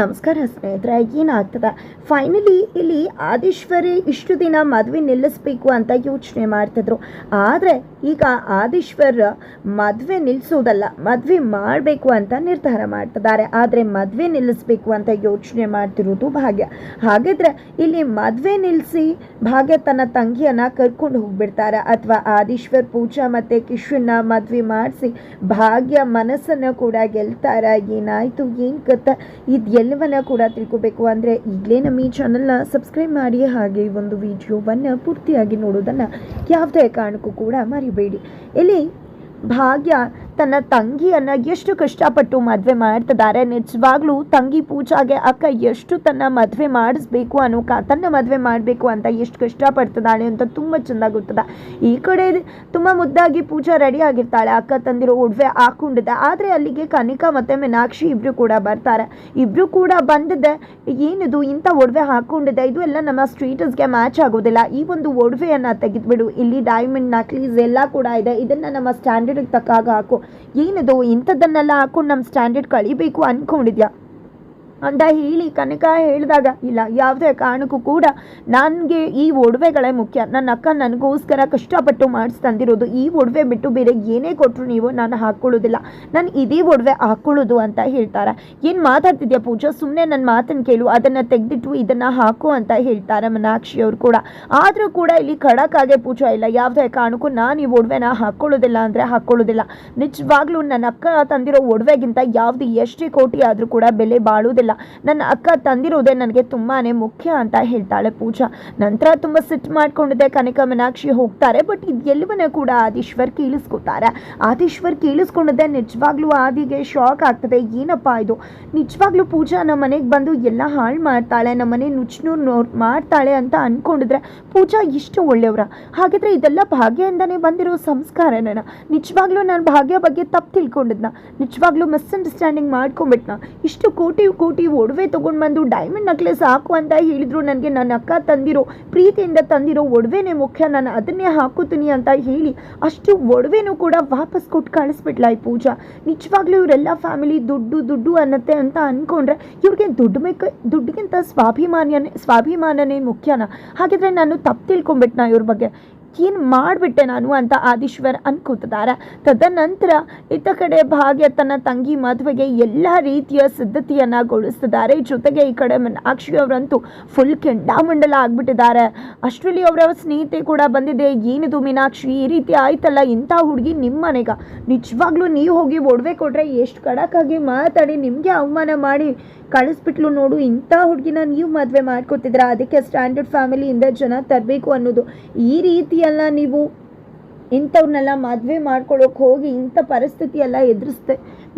ನಮಸ್ಕಾರ ಸ್ನೇಹಿತರೆ, ಏನಾಗ್ತದೆ? ಫೈನಲಿ ಇಲ್ಲಿ ಆದೀಶ್ವರಿ ಇಷ್ಟು ದಿನ ಮದುವೆ ನಿಲ್ಲಿಸ್ಬೇಕು ಅಂತ ಯೋಚನೆ ಮಾಡ್ತಿದ್ರು. ಆದರೆ ಈಗ ಆದೀಶ್ವರ್ ಮದುವೆ ನಿಲ್ಲಿಸೋದಲ್ಲ ಮದುವೆ ಮಾಡಬೇಕು ಅಂತ ನಿರ್ಧಾರ ಮಾಡ್ತಿದ್ದಾರೆ. ಆದರೆ ಮದುವೆ ನಿಲ್ಲಿಸ್ಬೇಕು ಅಂತ ಯೋಚನೆ ಮಾಡ್ತಿರೋದು ಭಾಗ್ಯ. ಹಾಗಿದ್ರೆ ಇಲ್ಲಿ ಮದುವೆ ನಿಲ್ಲಿಸಿ ಭಾಗ್ಯ ತನ್ನ ತಂಗಿಯನ್ನು ಕರ್ಕೊಂಡು ಹೋಗ್ಬಿಡ್ತಾರೆ. ಅಥವಾ ಆದೀಶ್ವರ್, ಪೂಜಾ ಮತ್ತು ಕಿಶನ್ನ ಮದುವೆ ಮಾಡಿಸಿ ಭಾಗ್ಯ ಮನಸ್ಸನ್ನು ಕೂಡ ಗೆಲ್ತಾರ. ಏನಾಯಿತು, ಏನು ಕತ್ತ ಇದು ಎಲ್ಲವನ್ನ ಕೂಡ ತಿಳ್ಕೋಬೇಕು ಅಂದರೆ ಈಗಲೇ ನಮ್ಮ ಈ ಚಾನಲ್ನ ಸಬ್ಸ್ಕ್ರೈಬ್ ಮಾಡಿ ಹಾಗೆ ಈ ಒಂದು ವಿಡಿಯೋವನ್ನು ಪೂರ್ತಿಯಾಗಿ ನೋಡೋದನ್ನು ಯಾವುದೇ ಕಾರಣಕ್ಕೂ ಕೂಡ ಮರಿಬೇಡಿ. ಇಲ್ಲಿ ಭಾಗ್ಯ ತನ್ನ ತಂಗಿಯನ್ನು ಎಷ್ಟು ಕಷ್ಟಪಟ್ಟು ಮದುವೆ ಮಾಡ್ತಿದ್ದಾರೆ. ನಿಜವಾಗ್ಲೂ ತಂಗಿ ಪೂಜಾಗೆ ಅಕ್ಕ ಎಷ್ಟು ತನ್ನ ಮದುವೆ ಮಾಡಿಸ್ಬೇಕು ಅನ್ನೋ ತನ್ನ ಮದುವೆ ಮಾಡಬೇಕು ಅಂತ ಎಷ್ಟು ಕಷ್ಟಪಡ್ತಿದ್ದಾಳೆ ಅಂತ ತುಂಬ ಚೆಂದ ಗೊತ್ತದೆ. ಈ ಕಡೆ ತುಂಬ ಮುದ್ದಾಗಿ ಪೂಜಾ ರೆಡಿ ಆಗಿರ್ತಾಳೆ. ಅಕ್ಕ ತಂದಿರೋ ಒಡವೆ ಹಾಕೊಂಡಿದ್ದೆ ಆದರೆ ಅಲ್ಲಿಗೆ ಕನಿಕಾ ಮತ್ತು ಮೀನಾಕ್ಷಿ ಇಬ್ಬರು ಕೂಡ ಬರ್ತಾರೆ. ಇಬ್ಬರು ಕೂಡ ಬಂದಿದ್ದೆ ಏನಿದು, ಇಂಥ ಒಡವೆ ಹಾಕೊಂಡಿದ್ದೆ ಇದು ಎಲ್ಲ ನಮ್ಮ ಸ್ಟ್ರೀಟಸ್ಗೆ ಮ್ಯಾಚ್ ಆಗೋದಿಲ್ಲ. ಈ ಒಂದು ಒಡವೆಯನ್ನು ತೆಗೆದುಬಿಡು. ಇಲ್ಲಿ ಡೈಮಂಡ್ ನಕ್ಲೀಸ್ ಎಲ್ಲ ಕೂಡ ಇದೆ. ಇದನ್ನು ನಮ್ಮ ಸ್ಟ್ಯಾಂಡರ್ಡಿಗೆ ತಕ್ಕಾಗ ಹಾಕು. ಏನಿದು ಇಂಥದ್ದನ್ನೆಲ್ಲ ಹಾಕೊಂಡು ನಮ್ಮ ಸ್ಟ್ಯಾಂಡರ್ಡ್ ಕಳಿಬೇಕು ಅಂದ್ಕೊಂಡಿದ್ಯಾ ಅಂತ ಹೇಳಿ ಕನಕ ಹೇಳಿದಾಗ, ಇಲ್ಲ, ಯಾವುದೇ ಕಾರಣಕ್ಕೂ ಕೂಡ ನನಗೆ ಈ ಒಡವೆಗಳೇ ಮುಖ್ಯ. ನನ್ನ ಅಕ್ಕ ನನಗೋಸ್ಕರ ಕಷ್ಟಪಟ್ಟು ಮಾಡಿಸಿ ತಂದಿರೋದು ಈ ಒಡವೆ ಬಿಟ್ಟು ಬೇರೆ ಏನೇ ಕೊಟ್ಟರು ನೀವು ನಾನು ಹಾಕ್ಕೊಳ್ಳೋದಿಲ್ಲ ನಾನು ಇದೇ ಒಡವೆ ಹಾಕ್ಕೊಳ್ಳೋದು ಅಂತ ಹೇಳ್ತಾರೆ. ಏನು ಮಾತಾಡ್ತಿದ್ಯಾ ಪೂಜಾ? ಸುಮ್ಮನೆ ನನ್ನ ಮಾತನ್ನು ಕೇಳು, ಅದನ್ನು ತೆಗೆದಿಟ್ಟು ಇದನ್ನು ಹಾಕು ಅಂತ ಹೇಳ್ತಾರೆ ಮನಾಕ್ಷಿ ಅವರು ಕೂಡ. ಆದರೂ ಕೂಡ ಇಲ್ಲಿ ಖಡಕ್ಕಾಗೆ ಪೂಜಾ, ಇಲ್ಲ, ಯಾವುದೇ ಕಾರಣಕ್ಕೂ ನಾನು ಈ ಒಡವೆನ ಹಾಕ್ಕೊಳ್ಳೋದಿಲ್ಲ ಅಂದರೆ ಹಾಕ್ಕೊಳ್ಳೋದಿಲ್ಲ ನಿಜವಾಗ್ಲೂ ನನ್ನ ಅಕ್ಕ ತಂದಿರೋ ಒಡವೆಗಿಂತ ಯಾವುದು ಎಷ್ಟೇ ಕೋಟಿ ಆದರೂ ಕೂಡ ಬೆಲೆ ಬಾಳುವುದಿಲ್ಲ. ನನ್ನ ಅಕ್ಕ ತಂದಿರೋದೇ ನನಗೆ ತುಂಬಾ ಮುಖ್ಯ ಅಂತ ಹೇಳ್ತಾಳೆ ಪೂಜಾ. ನಂತರ ತುಂಬ ಸಿಟ್ ಮಾಡ್ಕೊಂಡಿದ್ದೆ ಕನಕ ಮೀನಾಕ್ಷಿ ಹೋಗ್ತಾರೆ ಬಟ್ ಇದು ಕೂಡ ಆದೀಶ್ವರ್ ಕೇಳಿಸ್ಕೊತಾರೆ ಆದೀಶ್ವರ್ ಕೇಳಿಸ್ಕೊಂಡಿದ್ದೆ, ನಿಜವಾಗ್ಲೂ ಆದಿಗೆ ಶಾಕ್ ಆಗ್ತದೆ. ಏನಪ್ಪ ಇದು? ನಿಜವಾಗ್ಲೂ ಪೂಜಾ ನಮ್ಮ ಮನೆಗೆ ಬಂದು ಎಲ್ಲ ಹಾಳು ಮಾಡ್ತಾಳೆ ನಮ್ಮ ಮನೆ ನುಚ್ನೂರು ನೋಡ್ ಮಾಡ್ತಾಳೆ ಅಂತ ಅನ್ಕೊಂಡಿದ್ರೆ ಪೂಜಾ ಇಷ್ಟು ಒಳ್ಳೆಯವರ ಹಾಗಿದ್ರೆ ಇದೆಲ್ಲ ಭಾಗ್ಯದಿಂದನೇ ಬಂದಿರೋ ಸಂಸ್ಕಾರ ನನ್ನ ನಿಜವಾಗ್ಲೂ ನಾನು ಭಾಗ್ಯ ಬಗ್ಗೆ ತಪ್ಪು ತಿಳ್ಕೊಂಡಿದ್ನ? ನಿಜವಾಗ್ಲೂ ಮಿಸ್ಅಂಡರ್ಸ್ಟ್ಯಾಂಡಿಂಗ್ ಮಾಡ್ಕೊಂಬಿಟ್ನ ಇಷ್ಟು ಕೋಟಿ ಕೋಟಿ ಒಡವೆ ತೊಗೊಂಡು ಬಂದು ಡೈಮಂಡ್ ನಕ್ಲೆಸ್ ಹಾಕು ಅಂತ ಹೇಳಿದ್ರು. ನನಗೆ ನನ್ನ ಅಕ್ಕ ತಂದಿರೋ, ಪ್ರೀತಿಯಿಂದ ತಂದಿರೋ ಒಡವೆನೇ ಮುಖ್ಯ. ನಾನು ಅದನ್ನೇ ಹಾಕೋತೀನಿ ಅಂತ ಹೇಳಿ ಅಷ್ಟು ಒಡವೆನೂ ಕೂಡ ವಾಪಸ್ ಕೊಟ್ಟು ಕಳಿಸ್ಬಿಟ್ಲ ಈ ಪೂಜಾ. ನಿಜವಾಗ್ಲೂ ಇವರೆಲ್ಲ ಫ್ಯಾಮಿಲಿ ದುಡ್ಡು ದುಡ್ಡು ಅನ್ನತ್ತೆ ಅಂತ ಅಂದ್ಕೊಂಡ್ರೆ ಇವ್ರಿಗೆ ದುಡ್ಡು ಮೇಕ, ದುಡ್ಡಿಗಿಂತ ಸ್ವಾಭಿಮಾನ್ಯನೇ, ಸ್ವಾಭಿಮಾನನೇ ಮುಖ್ಯನಾ. ಹಾಗಿದ್ರೆ ನಾನು ತಪ್ಪು ತಿಳ್ಕೊಂಬಿಟ್ನಾ ಇವ್ರ ಬಗ್ಗೆ? ಏನು ಮಾಡಿಬಿಟ್ಟೆ ನಾನು ಅಂತ ಆದೀಶ್ವರ್ ಅನ್ಕೋತಿದ್ದಾರೆ. ತದನಂತರ ಇತ್ತ ಕಡೆ ಭಾಗ್ಯ ತನ್ನ ತಂಗಿ ಮದುವೆಗೆ ಎಲ್ಲ ರೀತಿಯ ಸಿದ್ಧತೆಯನ್ನು ಗೊಳಿಸ್ತಿದ್ದಾರೆ ಜೊತೆಗೆ ಈ ಕಡೆ ಮೀನಾಕ್ಷಿ ಅವರಂತೂ ಫುಲ್ ಕೆಂಡಾಮಂಡಲ ಆಗಿಬಿಟ್ಟಿದ್ದಾರೆ. ಅಷ್ಟರಲ್ಲಿ ಅವರ ಸ್ನೇಹಿತೆ ಕೂಡ ಬಂದಿದೆ. ಏನಿದು ಮೀನಾಕ್ಷಿ? ಈ ರೀತಿ ಆಯ್ತಲ್ಲ ಇಂಥ ಹುಡುಗಿ ನಿಮ್ಮ ಮನೆಗ ನಿಜವಾಗ್ಲೂ ನೀವು ಹೋಗಿ ಒಡವೆ ಕೊಟ್ರೆ ಎಷ್ಟು ಕಡಕಾಗಿ ಮಾತಾಡಿ, ನಿಮಗೆ ಅವಮಾನ ಮಾಡಿ ಕಳಿಸ್ಬಿಟ್ಲು ನೋಡು. ಇಂಥ ಹುಡುಗಿನ ನೀವು ಮದುವೆ ಮಾಡ್ಕೊತಿದ್ರ ಅದಕ್ಕೆ ಸ್ಟ್ಯಾಂಡರ್ಡ್ ಫ್ಯಾಮಿಲಿಯಿಂದ ಜನ ತರಬೇಕು ಅನ್ನೋದು ಈ ರೀತಿಯೆಲ್ಲ ನೀವು ಇಂಥವ್ರನ್ನೆಲ್ಲ ಮದುವೆ ಮಾಡ್ಕೊಳ್ಳೋಕೆ ಹೋಗಿ ಇಂಥ ಪರಿಸ್ಥಿತಿ ಎಲ್ಲ ಎದುರಿಸ್ತೆ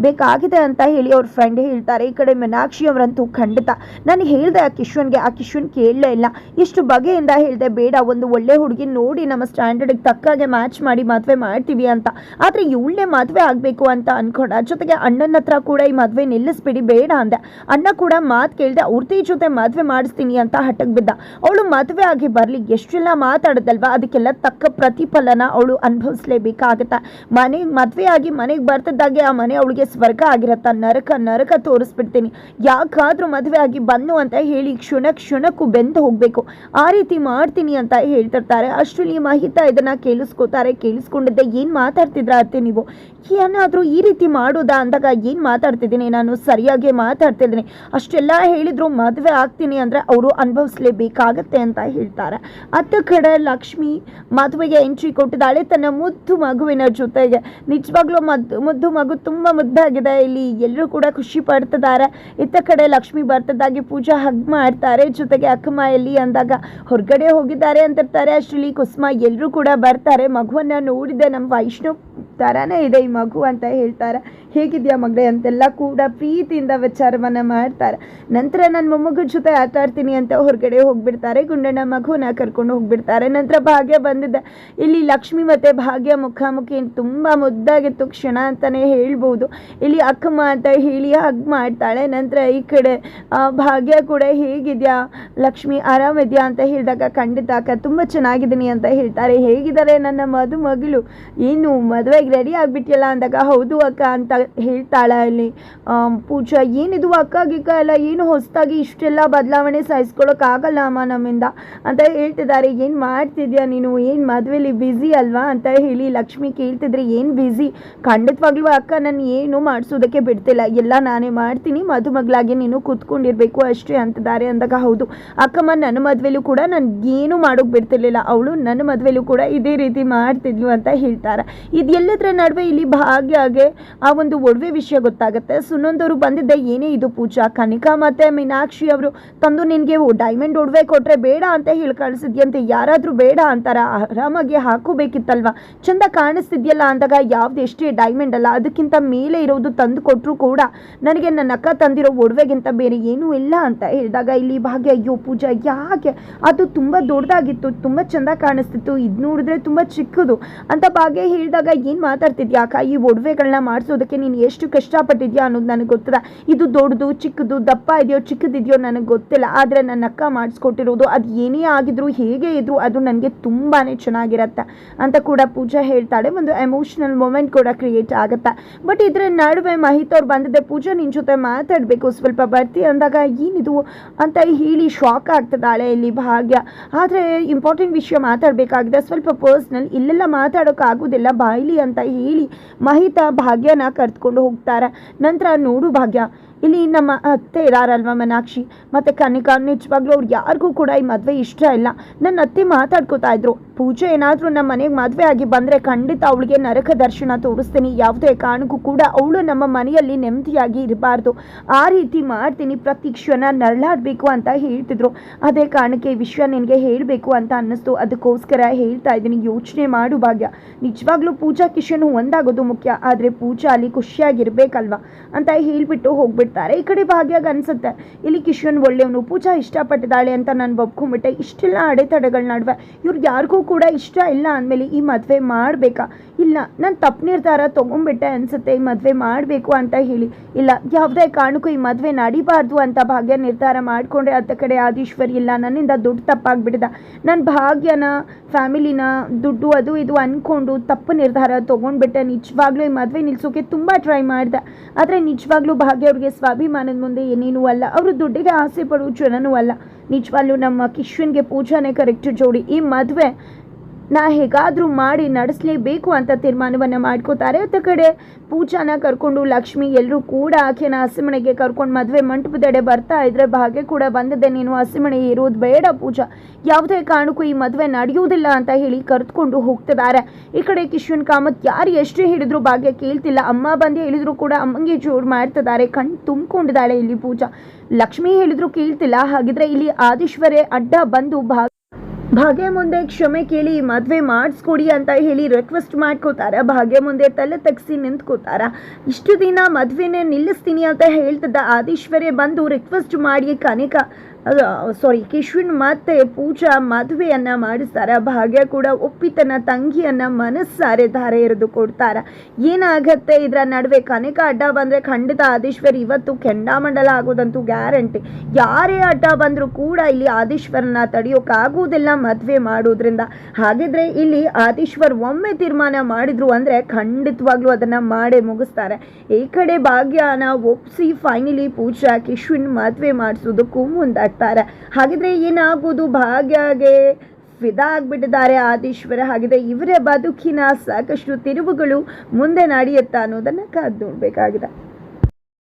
ಬೇಕಾಗಿದೆ ಅಂತ ಹೇಳಿ ಅವ್ರ ಫ್ರೆಂಡ್ ಹೇಳ್ತಾರೆ. ಈ ಕಡೆ ಮೀನಾಕ್ಷಿ ಅವರಂತೂ ಖಂಡಿತ. ನಾನು ಹೇಳಿದೆ ಆ ಕಿಶ್ವನ್ಗೆ ಆ ಕಿಶ್ವನ್ ಕೇಳಲೇ ಇಲ್ಲ. ಇಷ್ಟು ಬಗೆಯಿಂದ ಹೇಳಿದೆ, ಬೇಡ, ಒಂದು ಒಳ್ಳೆ ಹುಡುಗಿ ನೋಡಿ ನಮ್ಮ ಸ್ಟ್ಯಾಂಡರ್ಡ್ಗೆ ತಕ್ಕಾಗೆ ಮ್ಯಾಚ್ ಮಾಡಿ ಮದುವೆ ಮಾಡ್ತೀವಿ ಅಂತ. ಆದರೆ ಇವಳನ್ನೇ ಮದುವೆ ಆಗಬೇಕು ಅಂತ ಅನ್ಕೊಂಡ. ಜೊತೆಗೆ ಅಣ್ಣನ ಹತ್ರ ಕೂಡ ಈ ಮದುವೆ ನಿಲ್ಲಿಸ್ಬಿಡಿ, ಬೇಡ ಅಂದೆ. ಅಣ್ಣ ಕೂಡ ಮಾತು ಕೇಳಿದೆ ಅವ್ರತಿ ಜೊತೆ ಮದುವೆ ಮಾಡಿಸ್ತೀನಿ ಅಂತ ಹಠಕ್ಕೆ ಬಿದ್ದ. ಅವಳು ಮದುವೆ ಆಗಿ ಬರಲಿ ಎಷ್ಟೆಲ್ಲ ಮಾತಾಡೋದಲ್ವಾ? ಅದಕ್ಕೆಲ್ಲ ತಕ್ಕ ಪ್ರತಿಫಲನ ಅವಳು ಅನುಭವಿಸ್ಲೇಬೇಕಾಗತ್ತೆ. ಮನೆಗೆ ಮದುವೆ ಆಗಿ ಮನೆಗೆ ಬರ್ತಿದ್ದಾಗೆ ಆ ಮನೆ ಅವಳಿಗೆ ಸ್ವರ್ಗ ಆಗಿರತ್ತ, ನರಕ ನರಕ ತೋರಿಸ್ಬಿಡ್ತೀನಿ. ಯಾಕಾದ್ರೂ ಮದುವೆ ಆಗಿ ಬಂದು ಅಂತ ಹೇಳಿ ಕ್ಷಣ ಕ್ಷಣಕ್ಕೂ ಬೆಂದು ಹೋಗಬೇಕು. ಆ ರೀತಿ ಮಾಡ್ತೀನಿ ಅಂತ ಹೇಳ್ತಿರ್ತಾರೆ. ಅಷ್ಟರಲ್ಲಿ ಮಹಿತಾ ಇದನ್ನ ಕೇಳಿಸ್ಕೋತಾರೆ ಕೇಳಿಸ್ಕೊಂಡಿದ್ದೆ, ಏನು ಮಾತಾಡ್ತಿದ್ರ ಅತ್ತೆ ನೀವು? ಏನಾದರೂ ಈ ರೀತಿ ಮಾಡೋದಾ? ಅಂದಾಗ, ಏನು ಮಾತಾಡ್ತಿದ್ದೀನಿ? ನಾನು ಸರಿಯಾಗಿ ಮಾತಾಡ್ತಿದ್ದೀನಿ. ಅಷ್ಟೆಲ್ಲ ಹೇಳಿದ್ರು ಮದುವೆ ಆಗ್ತೀನಿ ಅಂದರೆ ಅವರು ಅನುಭವಿಸ್ಲೇಬೇಕಾಗತ್ತೆ ಅಂತ ಹೇಳ್ತಾರೆ. ಅತ್ತ ಕಡೆ ಲಕ್ಷ್ಮಿ ಮದುವೆಗೆ ಎಂಟ್ರಿ ಕೊಟ್ಟಿದ್ದಾಳೆ. ತನ್ನ ಮುದ್ದು ಮಗುವಿನ ಜೊತೆಗೆ. ನಿಜವಾಗ್ಲೂ ಮದ್ದು ಮುದ್ದು ಮಗು ತುಂಬ ಮುದ್ದಾಗಿದೆ ಇಲ್ಲಿ ಎಲ್ಲರೂ ಕೂಡ ಖುಷಿ ಪಡ್ತಿದ್ದಾರೆ. ಇತ್ತ ಕಡೆ ಲಕ್ಷ್ಮಿ ಬರ್ತದಾಗಿ ಪೂಜಾ ಹಗ್ ಮಾಡ್ತಾರೆ. ಜೊತೆಗೆ ಅಕ್ಕಮ್ಮ ಎಲ್ಲಿ ಅಂದಾಗ ಹೊರಗಡೆ ಹೋಗಿದ್ದಾರೆ ಅಂತಿರ್ತಾರೆ. ಅಷ್ಟರಲ್ಲಿ ಕುಸುಮ ಎಲ್ಲರೂ ಕೂಡ ಬರ್ತಾರೆ. ಮಗುವನ್ನ ನೋಡಿದೆ ನಮ್ಮ ವೈಷ್ಣವ್. ಥರನೇ ಇದೆ ಈ ಮಗು ಅಂತ ಹೇಳ್ತಾರೆ. ಹೇಗಿದೆಯಾ ಮಗಳೇ? ಅಂತೆಲ್ಲ ಕೂಡ ಪ್ರೀತಿಯಿಂದ ವಿಚಾರವನ್ನು ಮಾಡ್ತಾರೆ. ನಂತರ ನನ್ನ ಮೊಮ್ಮಗ ಜೊತೆ ಆಟ ಆಡ್ತೀನಿ ಅಂತ ಹೊರಗಡೆ ಹೋಗ್ಬಿಡ್ತಾರೆ. ಗುಂಡಣ್ಣ ಮಗುನ ಕರ್ಕೊಂಡು ಹೋಗ್ಬಿಡ್ತಾರೆ. ನಂತರ ಭಾಗ್ಯ ಬಂದಿದ್ದೆ ಇಲ್ಲಿ ಲಕ್ಷ್ಮಿ ಮತ್ತು ಭಾಗ್ಯ ಮುಖಾಮುಖಿ ತುಂಬ ಮುದ್ದಾಗಿತ್ತು. ಕ್ಷಣ ಅಂತಲೇ ಹೇಳ್ಬೋದು. ಇಲ್ಲಿ ಅಕ್ಕಮ್ಮ ಅಂತ ಹೇಳಿ ಹಗ್ ಮಾಡ್ತಾಳೆ. ನಂತರ ಈ ಕಡೆ ಭಾಗ್ಯ ಕೂಡ ಹೇಗಿದೆಯಾ? ಲಕ್ಷ್ಮಿ ಆರಾಮಿದ್ಯಾ ಅಂತ ಹೇಳಿದಾಗ, ಖಂಡಿತ ಅಕ್ಕ, ತುಂಬ ಚೆನ್ನಾಗಿದ್ದೀನಿ ಅಂತ ಹೇಳ್ತಾರೆ. ಹೇಗಿದ್ದಾರೆ ನನ್ನ ಮದುಮಗಳು ಏನು, ಮದುವೆಗೆ ರೆಡಿ ಆಗಿಬಿಟ್ಟಿಯಲ್ಲ ಅಂದಾಗ, ಹೌದು ಅಕ್ಕ, ಅಂತ ಹೇಳ್ತಾಳೆ ಅಲ್ಲಿ. ಪೂಜಾ, ಏನಿದು ಅಕ್ಕ ಗಿಕ್ಕ ಎಲ್ಲ? ಏನು ಹೊಸದಾಗಿ ಇಷ್ಟೆಲ್ಲ ಬದಲಾವಣೆ ಸಹಿಸ್ಕೊಳ್ಳೋಕ್ಕಾಗಲ್ಲ ಅಮ್ಮ ನಮ್ಮಿಂದ. ಅಂತ ಹೇಳ್ತಿದ್ದಾರೆ. ಏನು ಮಾಡ್ತಿದ್ಯಾ ನೀನು? ಏನು ಮದುವೆಲಿ ಬ್ಯುಸಿ ಅಲ್ವಾ? ಅಂತ ಹೇಳಿ ಲಕ್ಷ್ಮಿ ಕೇಳ್ತಿದ್ರೆ, ಏನು ಬ್ಯುಸಿ ಖಂಡಿತವಾಗ್ಲೂ ಅಕ್ಕ, ನಾನು ಏನು ಮಾಡಿಸೋದಕ್ಕೆ ಬಿಡ್ತಿಲ್ಲ. ಎಲ್ಲ ನಾನೇ ಮಾಡ್ತೀನಿ. ಮದುಮಗಳಾಗಿ ನೀನು ಕೂತ್ಕೊಂಡಿರಬೇಕು ಅಷ್ಟೇ, ಅಂತಿದ್ದಾರೆ. ಅಂದಾಗ, ಹೌದು ಅಕ್ಕಮ್ಮ ನನ್ನ ಮದುವೆಲೂ ಕೂಡ ನನಗೇನು ಮಾಡೋಕೆ ಬಿಡ್ತಿರ್ಲಿಲ್ಲ. ಅವಳು ನನ್ನ ಮದುವೆಲೂ ಕೂಡ ಇದೇ ರೀತಿ ಮಾಡ್ತಿದ್ಲು ಅಂತ ಹೇಳ್ತಾರೆ. ಇದೆಲ್ಲದರ ನಡುವೆ ಇಲ್ಲಿ ಭಾಗ್ಯಗೆ ಆ ಒಂದು ಒಡವೆ ವಿಷಯ ಗೊತ್ತಾಗುತ್ತೆ. ಸುನಂದವರು ಬಂದಿದ್ದ ಏನೇ ಇದು ಪೂಜಾ, ಕನಿಕಾ ಮತ್ತು ಮೀನಾಕ್ಷಿ ಅವರು ತಂದು ನಿನಗೆ ಡೈಮಂಡ್ ಒಡವೆ ಕೊಟ್ಟರೆ ಬೇಡ ಅಂತ ಹೇಳಿ ಕಳಿಸಿದ್ಯಂತೆ. ಯಾರಾದರೂ ಬೇಡ ಅಂತಾರ. ಆರಾಮಾಗಿ ಹಾಕೋಬೇಕಿತ್ತಲ್ವ? ಚಂದ ಕಾಣಿಸ್ತಿದ್ಯಲ್ಲ ಅಂದಾಗ ಯಾವ್ದು ಎಷ್ಟೇ ಡೈಮಂಡ್ ಅಲ್ಲ, ಅದಕ್ಕಿಂತ ಮೇಲೆ ಇರೋದು ತಂದು ಕೊಟ್ಟರು ಕೂಡ ನನಗೆ ನನ್ನ ಅಕ್ಕ ತಂದಿರೋ ಒಡವೆಗಿಂತ ಬೇರೆ ಏನೂ ಇಲ್ಲ ಅಂತ ಹೇಳಿದಾಗ ಇಲ್ಲಿ ಭಾಗ್ಯ ಅಯ್ಯೋ ಪೂಜಾ, ಯಾಕೆ? ಅದು ತುಂಬ ದೊಡ್ಡದಾಗಿತ್ತು, ತುಂಬ ಚೆಂದ ಕಾಣಿಸ್ತಿತ್ತು, ಇದು ನೋಡಿದ್ರೆ ತುಂಬ ಚಿಕ್ಕದು ಅಂತ ಭಾಗ್ಯ ಹೇಳಿದಾಗ ಏನು ಮಾತಾಡ್ತಿದ್ಯಾ? ಅಕ್ಕ, ಈ ಒಡವೆಗಳನ್ನ ಮಾಡಿಸೋದಕ್ಕೆ ನೀನು ಎಷ್ಟು ಕಷ್ಟಪಟ್ಟಿದ್ಯಾ ಅನ್ನೋದು ನನಗೆ ಗೊತ್ತಿಲ್ಲ ಇದು ದೊಡ್ಡದು, ಚಿಕ್ಕದು, ದಪ್ಪ ಇದೆಯೋ, ಚಿಕ್ಕದಿದೆಯೋ ನನಗೆ ಗೊತ್ತಿಲ್ಲ. ಆದರೆ ನನ್ನ ಅಕ್ಕ ಮಾಡಿಸ್ಕೊಟ್ಟಿರೋದು, ಅದು ಏನೇ ಆಗಿದ್ರು, ಹೇಗೆ ಇದ್ರು, ಅದು ನನಗೆ ತುಂಬಾ ಚೆನ್ನಾಗಿರತ್ತೆ ಅಂತ ಕೂಡ ಪೂಜಾ ಹೇಳ್ತಾಳೆ. ಒಂದು ಎಮೋಷನಲ್ ಮೂಮೆಂಟ್ ಕೂಡ ಕ್ರಿಯೇಟ್ ಆಗುತ್ತೆ. ಬಟ್ ಇದ್ರ ನಡುವೆ ಮಹಿತ್ ಅವ್ರು ಬಂದಿದ್ದೆ, ಪೂಜಾ ನಿನ್ನ ಜೊತೆ ಮಾತಾಡಬೇಕು, ಸ್ವಲ್ಪ ಬರ್ತಿ ಅಂದಾಗ ಏನಿದು ಅಂತ ಹೇಳಿ ಶಾಕ್ ಆಗ್ತದಾಳೆ ಇಲ್ಲಿ ಭಾಗ್ಯ. ಆದರೆ ಇಂಪಾರ್ಟೆಂಟ್ ವಿಷಯ ಮಾತಾಡಬೇಕಾಗಿದೆ. ಸ್ವಲ್ಪ ಪರ್ಸ್ನಲ್ ಇಲ್ಲೆಲ್ಲ ಮಾತಾಡೋಕ್ಕಾಗೋದಿಲ್ಲ. ಬಾಯ್ಲಿ ಅಂತ ಹೇಳಿ ಮಹಿತ ಭಾಗ್ಯನ ಕರೆದುಕೊಂಡು ಹೋಗ್ತಾರೆ. ನಂತರ ನೋಡು ಭಾಗ್ಯ, ಇಲ್ಲಿ ನಮ್ಮ ಅತ್ತೆ ಇದಾರಲ್ವ ಮನಾಕ್ಷಿ? ಮತ್ತು ಕನಿಕಾ, ನಿಜವಾಗ್ಲೂ ಅವ್ರು ಯಾರಿಗೂ ಕೂಡ ಈ ಮದುವೆ ಇಷ್ಟ ಇಲ್ಲ. ನನ್ನ ಅತ್ತೆ ಮಾತಾಡ್ಕೋತಾ ಇದ್ರು. ಪೂಜೆ ಏನಾದರೂ ನಮ್ಮ ಮನೆಗೆ ಮದುವೆ ಆಗಿ ಬಂದರೆ ಖಂಡಿತ ಅವಳಿಗೆ ನರಕ ದರ್ಶನ ತೋರಿಸ್ತೀನಿ. ಯಾವುದೇ ಕಾರಣಕ್ಕೂ ಕೂಡ ಅವಳು ನಮ್ಮ ಮನೆಯಲ್ಲಿ ನೆಮ್ಮದಿಯಾಗಿ ಇರಬಾರ್ದು. ಆ ರೀತಿ ಮಾಡ್ತೀನಿ. ಪ್ರತಿ ಕ್ಷಣ ನರಳಾಡಬೇಕು ಅಂತ ಹೇಳ್ತಿದ್ರು. ಅದೇ ಕಾರಣಕ್ಕೆ ವಿಷಯ ನಿನಗೆ ಹೇಳಬೇಕು ಅಂತ ಅನ್ನಿಸ್ತು. ಅದಕ್ಕೋಸ್ಕರ ಹೇಳ್ತಾ ಇದ್ದೀನಿ. ಯೋಚನೆ ಮಾಡು ಭಾಗ್ಯ. ನಿಜವಾಗ್ಲೂ ಪೂಜಾ ಕಿಶನ್ ಒಂದಾಗೋದು ಮುಖ್ಯ. ಆದರೆ ಪೂಜಾ ಅಲ್ಲಿ ಖುಷಿಯಾಗಿರ್ಬೇಕಲ್ವಾ ಅಂತ ಹೇಳಿಬಿಟ್ಟು ಹೋಗ್ಬಿಡ್ತಾರೆ. ಈ ಕಡೆ ಭಾಗ್ಯಾಗ ಅನ್ಸುತ್ತೆ. ಇಲ್ಲಿ ಕಿಶನ್ ಒಳ್ಳೆಯವನು. ಪೂಜಾ ಇಷ್ಟಪಟ್ಟಿದ್ದಾಳೆ ಅಂತ ನಾನು ಒಪ್ಕೊಂಡ್ಬಿಟ್ಟೆ. ಇಷ್ಟೆಲ್ಲ ಅಡೆತಡೆಗಳ ನಡುವೆ. ಇವ್ರಿಗೆ ಯಾರಿಗೂ ಕೂಡ ಇಷ್ಟ ಇಲ್ಲ ಅಂದಮೇಲೆ ಈ ಮದುವೆ ಮಾಡಬೇಕಾ? ಇಲ್ಲ, ನಾನು ತಪ್ಪು ನಿರ್ಧಾರ ತೊಗೊಂಡ್ಬಿಟ್ಟೆ ಅನಿಸುತ್ತೆ, ಈ ಮದುವೆ ಮಾಡಬೇಕು ಅಂತ ಹೇಳಿ. ಇಲ್ಲ, ಯಾವುದೇ ಕಾರಣಕ್ಕೂ ಈ ಮದುವೆ ನಡಿಬಾರ್ದು ಅಂತ ಭಾಗ್ಯ ನಿರ್ಧಾರ ಮಾಡಿಕೊಂಡ್ರೆ ಅತ್ತ ಕಡೆ ಆದೀಶ್ವರಿ ಇಲ್ಲ, ನನ್ನಿಂದ ದುಡ್ಡು ತಪ್ಪಾಗ್ಬಿಟ್ಟಿದ ನನ್ನ ಭಾಗ್ಯನ, ಫ್ಯಾಮಿಲಿನ ದುಡ್ಡು ಅದು ಇದು ಅಂದ್ಕೊಂಡು ತಪ್ಪು ನಿರ್ಧಾರ ತೊಗೊಂಡ್ಬಿಟ್ಟೆ. ನಿಜವಾಗ್ಲೂ ಈ ಮದುವೆ ನಿಲ್ಸೋಕೆ ತುಂಬ ಟ್ರೈ ಮಾಡಿದೆ. ಆದರೆ ನಿಜವಾಗ್ಲೂ ಭಾಗ್ಯ ಅವ್ರಿಗೆ ಸ್ವಾಭಿಮಾನದ ಮುಂದೆ ಏನೇನೂ ಅಲ್ಲ. ಅವರು ದುಡ್ಡಿಗೆ ಆಸೆ ಪಡುವ ಜನನೂ ಅಲ್ಲ. ನಿಜವಾಗ್ಲೂ ನಮ್ಮ ಕಿಶ್ವನ್ಗೆ ಪೂಜಾನೇ ಕರೆಕ್ಟ್ ಜೋಡಿ ಈ ಮದುವೆ ನಾ ಹೇಗಾದರೂ ಮಾಡಿ ನಡೆಸಲೇಬೇಕು ಅಂತ ತೀರ್ಮಾನವನ್ನು ಮಾಡ್ಕೋತಾರೆ. ಅತ್ತ ಕಡೆ ಪೂಜಾನ ಕರ್ಕೊಂಡು ಲಕ್ಷ್ಮಿ ಎಲ್ಲರೂ ಕೂಡ ಆಕೆನ ಹಸಿಮಣೆಗೆ ಕರ್ಕೊಂಡು ಮದುವೆ ಮಂಟಪದೆಡೆ ಬರ್ತಾ ಇದ್ರೆ ಭಾಗ್ಯ ಕೂಡ ಬಂದದೆ. ನೀನು ಹಸಿಮಣೆ ಇರೋದು ಬೇಡ ಪೂಜಾ. ಯಾವುದೇ ಕಾರಣಕ್ಕೂ ಈ ಮದುವೆ ನಡೆಯುವುದಿಲ್ಲ ಅಂತ ಹೇಳಿ ಕರೆದುಕೊಂಡು ಹೋಗ್ತಿದ್ದಾರೆ. ಈ ಕಡೆ ಕಿಶನ್ ಕಾಮತ್ ಯಾರು ಎಷ್ಟೇ ಹೇಳಿದ್ರು ಭಾಗ್ಯ ಕೇಳ್ತಿಲ್ಲ. ಅಮ್ಮ ಬಂದು ಹೇಳಿದ್ರು ಕೂಡ ಅಮ್ಮಂಗೆ ಜೋರು ಮಾಡ್ತಿದ್ದಾರೆ. ಕಣ್ ತುಂಬಿಕೊಂಡಿದ್ದಾಳೆ ಇಲ್ಲಿ ಪೂಜಾ. ಲಕ್ಷ್ಮಿ ಹೇಳಿದ್ರು ಕೇಳ್ತಿಲ್ಲ. ಹಾಗಿದ್ರೆ ಇಲ್ಲಿ ಆದೀಶ್ವರೇ ಅಡ್ಡ ಬಂದು ಭಾಗ್ಯ ಭಾಗ್ಯ ಮುಂದೆ ಕ್ಷಮೆ ಕೇಳಿ, ಮದುವೆ ಮಾಡಿಸ್ಕೊಡಿ ಅಂತ ಹೇಳಿ ರಿಕ್ವೆಸ್ಟ್ ಮಾಡ್ಕೋತಾರ. ಭಾಗ್ಯ ಮುಂದೆ ತಲೆ ತಗ್ಸಿ ನಿಂತ್ಕೋತಾರ. ಇಷ್ಟು ದಿನ ಮದುವೆನೇ ನಿಲ್ಲಿಸ್ತೀನಿ ಅಂತ ಹೇಳ್ತಿದ್ದ ಆದೀಶ್ವರ್ಯ ಬಂದು ರಿಕ್ವೆಸ್ಟ್ ಮಾಡಿ ಕನಿಕ ಸಾರಿ ಕಿಶ್ವಿನ್ ಮತ್ತೆ ಪೂಜಾ ಮದುವೆಯನ್ನ ಮಾಡಿಸ್ತಾರೆ. ಭಾಗ್ಯ ಕೂಡ ಒಪ್ಪಿ ತನ್ನ ತಂಗಿಯನ್ನ ಮನಸ್ಸಾರೆ ಧಾರೆ ಎರೆದು ಕೊಡ್ತಾರೆ. ಏನಾಗತ್ತೆ ಇದರ ನಡುವೆ? ಕನಕ ಅಡ್ಡ ಬಂದ್ರೆ ಖಂಡಿತ ಆದೀಶ್ವರ್, ಇವತ್ತು ಕೆಂಡಾಮಂಡಲ ಆಗೋದಂತೂ ಗ್ಯಾರಂಟಿ. ಯಾರೇ ಅಡ್ಡ ಬಂದರೂ ಕೂಡ ಇಲ್ಲಿ ಆದೀಶ್ವರನ ತಡೆಯೋಕ್ಕಾಗುವುದಿಲ್ಲ ಮದುವೆ ಮಾಡೋದ್ರಿಂದ. ಹಾಗಿದ್ರೆ ಇಲ್ಲಿ ಆದೀಶ್ವರ್ ಒಮ್ಮೆ ತೀರ್ಮಾನ ಮಾಡಿದ್ರು ಅಂದರೆ ಖಂಡಿತವಾಗ್ಲೂ ಅದನ್ನು ಮಾಡೇ ಮುಗಿಸ್ತಾರೆ. ಈ ಕಡೆ ಭಾಗ್ಯನ ಒಪ್ಸಿ ಫೈನಲಿ ಪೂಜಾ ಕಿಶ್ವಿನ್ ಮದುವೆ ಮಾಡಿಸೋದಕ್ಕೂ ಮುಂದಾಗ್ತಾರೆ ಹಾಗಿದ್ರೆ ಏನಾಗ್ಬೋದು ಭಾಗ್ಯಗೆ ಫಿದಾ ಆಗಿಬಿಟ್ಟಿದ್ದಾರೆ ಆದೀಶ್ವರ. ಹಾಗಿದ್ರೆ ಇವರ ಬದುಕಿನ ಸಾಕಷ್ಟು ತಿರುವುಗಳು ಮುಂದೆ ನಡೆಯುತ್ತಾ ಅನ್ನೋದನ್ನು ಕಾದು ನೋಡಬೇಕಾಗಿದೆ.